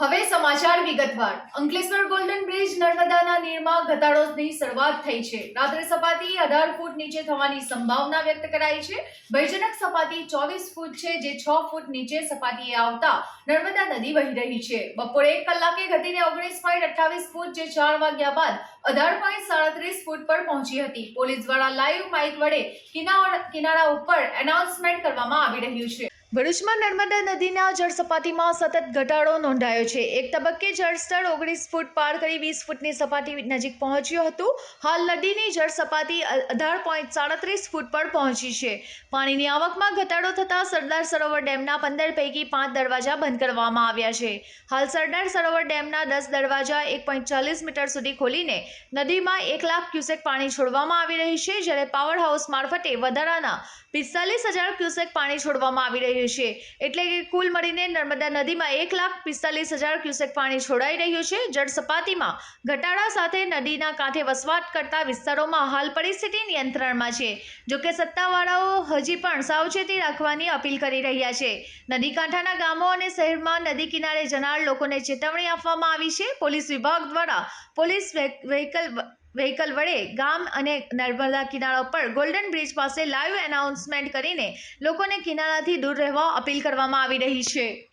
હવે સમાચાર વિગતવાર. અંકલેશ્વર ગોલ્ડન બ્રિજ નર્મદાના નીરમાં ઘટાડોની શરૂઆત થઈ છે. રાત્રે સપાટી અઢાર ફૂટ નીચે થવાની સંભાવના વ્યક્ત કરાઈ છે. ભયજનક સપાટી ચોવીસ ફૂટ છે, જે છ ફૂટ નીચે સપાટીએ આવતા નર્મદા નદી વહી રહી છે. બપોરે એક કલાકે ઘટીને ઓગણીસ પોઈન્ટ અઠ્ઠાવીસ ફૂટ, જે ચાર વાગ્યા બાદ અઢાર પોઈન્ટ સાડત્રીસ ફૂટ પર પહોંચી હતી. પોલીસ દ્વારા લાઈવ માઇક વડે કિનારા ઉપર એનાઉન્સમેન્ટ કરવામાં આવી રહ્યું છે. ભરૂચમાં નર્મદા નદીના જળ સપાટીમાં સતત ઘટાડો નોંધાયો છે. એક તબક્કે જળસ્તર ઓગણીસ ફૂટ પાર કરી વીસ ફૂટની સપાટી નજીક પહોંચ્યું હતું. હાલ નદીની જળ સપાટી અઢાર પોઈન્ટ સાડત્રીસ ફૂટ પર પહોંચી છે. પાણીની આવકમાં ઘટાડો થતાં સરદાર સરોવર ડેમના પંદર પૈકી પાંચ દરવાજા બંધ કરવામાં આવ્યા છે. હાલ સરદાર સરોવર ડેમના દસ દરવાજા એક પોઈન્ટ ચાલીસ મીટર સુધી ખોલીને નદીમાં એક લાખ ક્યુસેક પાણી છોડવામાં આવી રહી છે, જ્યારે પાવર હાઉસ મારફતે વધારાના પિસ્તાલીસ હજાર ક્યુસેક પાણી છોડવામાં આવી રહ્યું છે. એટલે કે કુલ મળીને નર્મદા નદીમાં એક લાખ પિસ્તાલીસ હજાર ક્યુસેક પાણી છોડાઈ રહ્યું છે. જળ સપાટીમાં ઘટાડા સાથે નદીના કાંઠે વસવાટ કરતા વિસ્તારોમાં હાલ પરિસ્થિતિ નિયંત્રણમાં છે. જોકે સત્તાવાળાઓ હજી પણ સાવચેતી રાખવાની અપીલ કરી રહ્યા છે. નદી કાંઠાના ગામો અને શહેરમાં નદી કિનારે જનાર લોકોને ચેતવણી આપવામાં આવી છે. પોલીસ વિભાગ દ્વારા પોલીસ વ્હીકલ વ્હીકલ વડે ગામ અને નર્મદા કિનારા પર ગોલ્ડન બ્રિજ પાસે લાઈવ એનાઉન્સમેન્ટ કરીને લોકોને કિનારાથી દૂર રહેવા અપીલ કરવામાં આવી રહી છે.